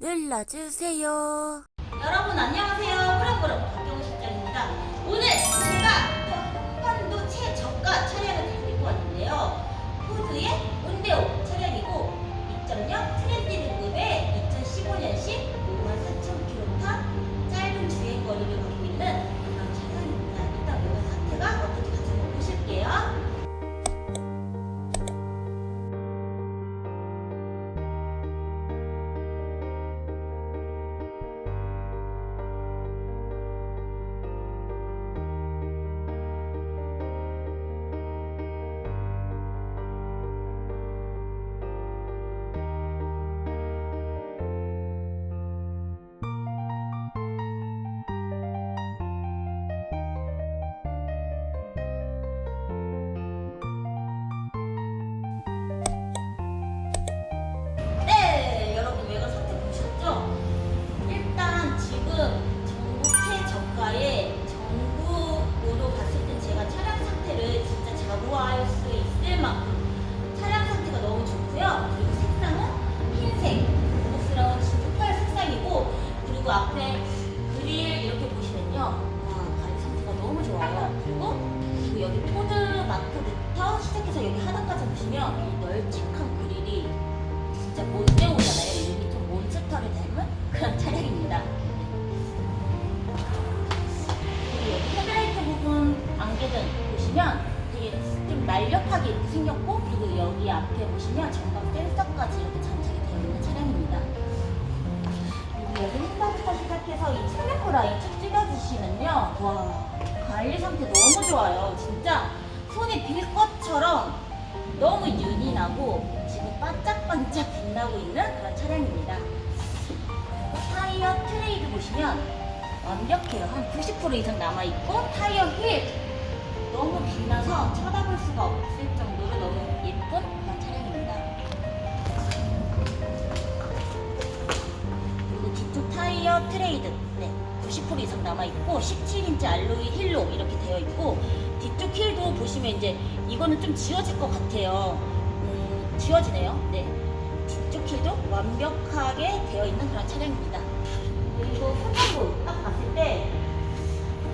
눌러주세요. 여러분 안녕하세요. 꾸렁꾸렁 박경우 실장입니다. 오늘 제가 그릴 이렇게 보시면요. 와, 관리 상태가 너무 좋아요. 그리고 그리고 여기 포드 마크부터 시작해서 여기 하단까지 보시면 이 널찍한 그릴이 진짜 몬데오잖아요. 좀 몬스터를 닮은 그런 차량입니다. 그리고 여기 헤드라이트 부분 안개등 보시면 되게 좀 날렵하게 생겼고 그리고 여기 앞에 보시면 전방 센서까지 이렇게 장착이 라인 쭉 찍어주시면요. 와 관리 상태 너무 좋아요. 진짜 손에 빌 것처럼 너무 윤이 나고 지금 반짝반짝 빛나고 있는 그런 차량입니다. 타이어 트레이드 보시면 완벽해요. 한 90% 이상 남아있고 타이어 휠 너무 빛나서 쳐다볼 수가 없을 이상 남아있고 17인치 알로이 힐로 이렇게 되어 있고 뒤쪽 힐도 보시면 이제 이거는 좀 지워질 것 같아요. 음, 지워지네요. 네. 뒤쪽 힐도 완벽하게 되어 있는 그런 차량입니다. 그리고 후면부 딱 봤을 때,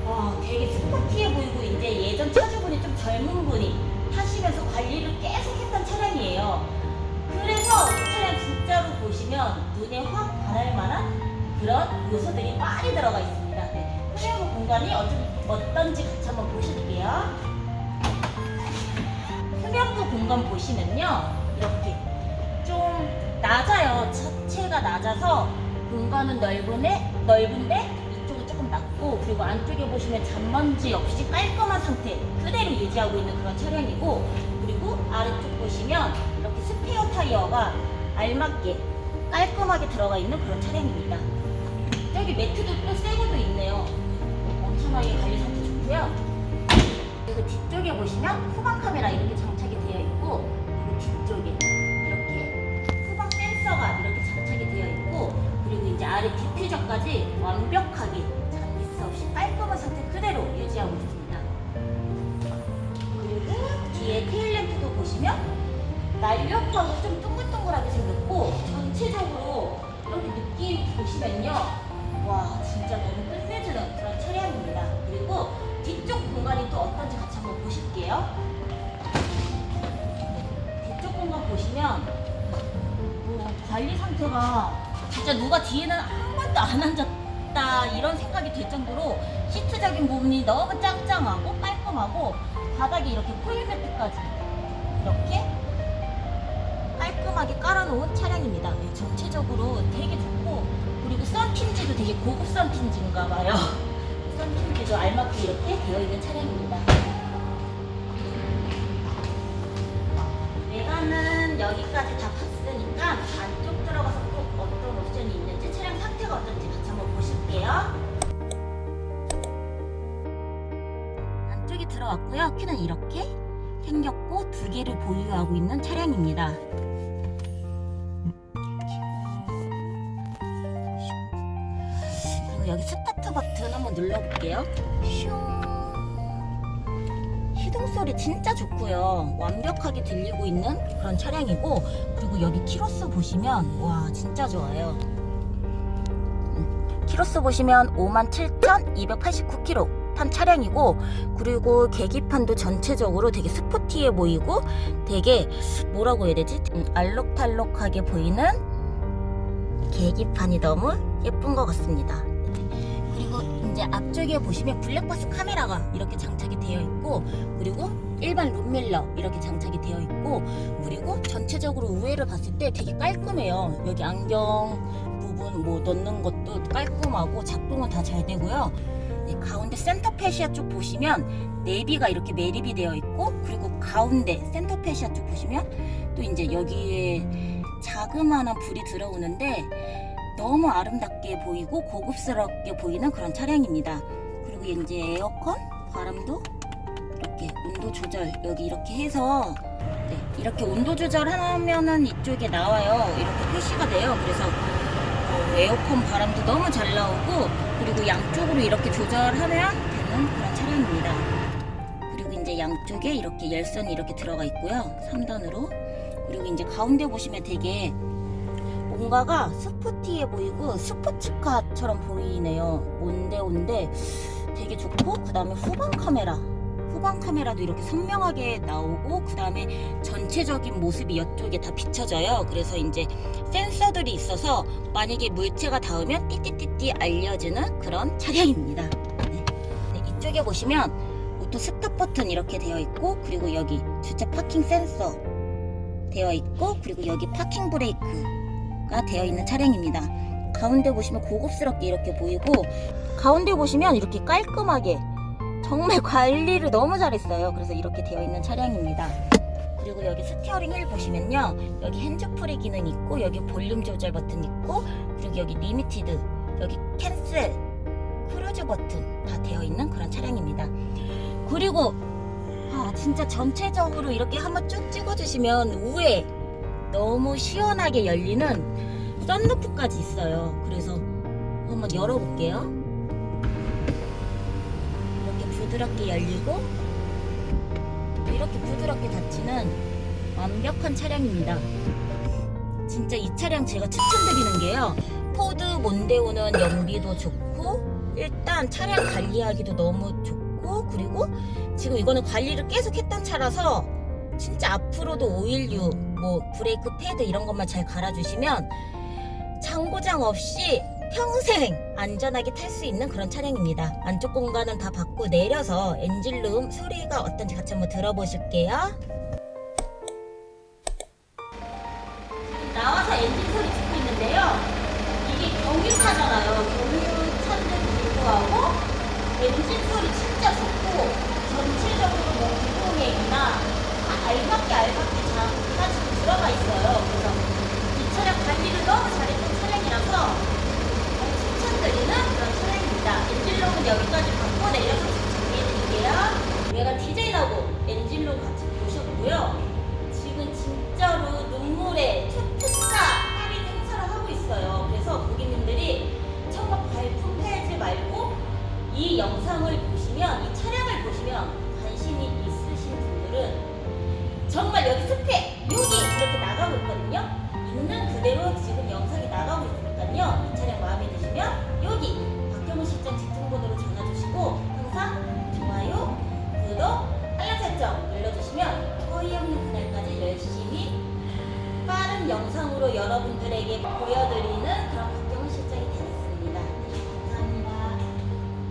와, 되게 스포티해 보이고, 이제 예전 차주분이 좀 젊은 분이 타시면서 관리를 계속 했던 차량이에요. 그래서 이 차량 진짜로 보시면 눈에 확 반할 만한 그런 요소들이 많이 들어가 있습니다. 네. 후면부 공간이 어떤, 어떤지 같이 한번 보실게요. 흡연부 공간 보시면요 이렇게 좀 낮아요 자체가 낮아서 공간은 넓은데 넓은데 이쪽은 조금 낮고 그리고 안쪽에 보시면 잔먼지 없이 깔끔한 상태 그대로 유지하고 있는 그런 차량이고 그리고 아래쪽 보시면 이렇게 스페어 타이어가 알맞게 깔끔하게 들어가 있는 그런 차량입니다 여기 매트도 또새 것도 있네요. 엄청나게 관리 상태 좋고요. 그리고 뒤쪽에 보시면 후방 카메라 이렇게 장착이 되어 있고 그리고 뒤쪽에 이렇게 후방 센서가 이렇게 장착이 되어 있고 그리고 이제 아래 디퓨저까지 완벽하게 잔기스 없이 깔끔한 상태 그대로 유지하고 있습니다. 그리고 뒤에 테일램프도 보시면 날렵하고 좀 동글동글하게 생겼고 전체적으로 이렇게 느낌 보시면요 와 진짜 너무 끝내주는 그런 차량입니다. 그리고 뒤쪽 공간이 또 어떤지 같이 한번 보실게요. 뒤쪽 공간 보시면 뭐 관리 상태가 진짜 누가 뒤에는 한 번도 안 앉았다 이런 생각이 들 정도로 시트적인 부분이 너무 짱짱하고 깔끔하고 바닥에 이렇게 코일 매트까지 이렇게 깔끔하게 깔아놓은 차량입니다. 네, 전체적으로 되게 좋고 그리고 썬틴지도 되게 고급 썬틴지인가 봐요. 썬틴지도 알맞게 이렇게 되어 있는 차량입니다. 외관은 여기까지 다 봤으니까 안쪽 들어가서 또 어떤 옵션이 있는지 차량 상태가 어떤지 같이 한번 보실게요. 안쪽이 들어왔고요. 키는 이렇게 생겼고 두 개를 보유하고 있는 차량입니다. 여기 스타트 버튼 한번 눌러볼게요. 슝. 시동 소리 진짜 좋고요. 완벽하게 들리고 있는 그런 차량이고 그리고 여기 키로수 보시면 와 진짜 좋아요. 키로수 보시면 57,289km 탄 차량이고 그리고 계기판도 전체적으로 되게 스포티해 보이고 되게 뭐라고 해야 되지? 음, 알록달록하게 보이는 계기판이 너무 예쁜 것 같습니다. 그리고 이제 앞쪽에 보시면 블랙박스 카메라가 이렇게 장착이 되어 있고 그리고 일반 룸밀러 이렇게 장착이 되어 있고 그리고 전체적으로 우회를 봤을 때 되게 깔끔해요. 여기 안경 부분 뭐 넣는 것도 깔끔하고 작동은 다 잘 되고요. 네, 가운데 센터페시아 쪽 보시면 내비가 이렇게 매립이 되어 있고 그리고 가운데 센터페시아 쪽 보시면 또 이제 여기에 자그마한 불이 들어오는데 너무 아름답게 보이고 고급스럽게 보이는 그런 차량입니다. 그리고 이제 에어컨 바람도 이렇게 온도 조절 여기 이렇게 해서 네, 이렇게 온도 조절하면은 이쪽에 나와요. 이렇게 표시가 돼요. 그래서 어, 에어컨 바람도 너무 잘 나오고 그리고 양쪽으로 이렇게 조절하면 되는 그런 차량입니다. 그리고 이제 양쪽에 이렇게 열선이 이렇게 들어가 있고요. 3단으로 그리고 이제 가운데 보시면 되게 뭔가가 스포티해 보이고 스포츠카처럼 보이네요. 온데온데 되게 좋고 그 다음에 후방 카메라 후방 카메라도 이렇게 선명하게 나오고 그 다음에 전체적인 모습이 이쪽에 다 비춰져요. 그래서 이제 센서들이 있어서 만약에 물체가 닿으면 띠띠띠띠 알려주는 그런 차량입니다. 네. 네, 이쪽에 보시면 오토 스탑 버튼 이렇게 되어 있고 그리고 여기 주차 파킹 센서 되어 있고 그리고 여기 파킹 브레이크 가 되어 있는 차량입니다. 가운데 보시면 고급스럽게 이렇게 보이고 가운데 보시면 이렇게 깔끔하게 정말 관리를 너무 잘했어요. 그래서 이렇게 되어 있는 차량입니다. 그리고 여기 스티어링 휠 보시면요. 여기 핸즈프리 기능 있고 여기 볼륨 조절 버튼 있고 그리고 여기 리미티드 여기 캔슬 크루즈 버튼 다 되어 있는 그런 차량입니다. 그리고 아 진짜 전체적으로 이렇게 한번 쭉 찍어주시면 우에 너무 시원하게 열리는 썬루프까지 있어요. 그래서 한번 열어볼게요. 이렇게 부드럽게 열리고 이렇게 부드럽게 닫히는 완벽한 차량입니다. 진짜 이 차량 제가 추천드리는 게요. 포드 몬데오는 연비도 좋고 일단 차량 관리하기도 너무 좋고 그리고 지금 이거는 관리를 계속 했던 차라서 진짜 앞으로도 오일류 뭐 브레이크 패드 이런 것만 잘 갈아주시면 장고장 없이 평생 안전하게 탈 수 있는 그런 차량입니다. 안쪽 공간은 다 받고 내려서 엔진룸 소리가 어떤지 같이 한번 들어보실게요. 나와서 엔진 소리 듣고 있는데요. 이게 경유차잖아요. 경유차인데도 불구하고 엔진 소리 진짜 좋고 전체적으로 뭐 구동액이나 다 알맞게 알맞게 다 지금 들어가 있어요.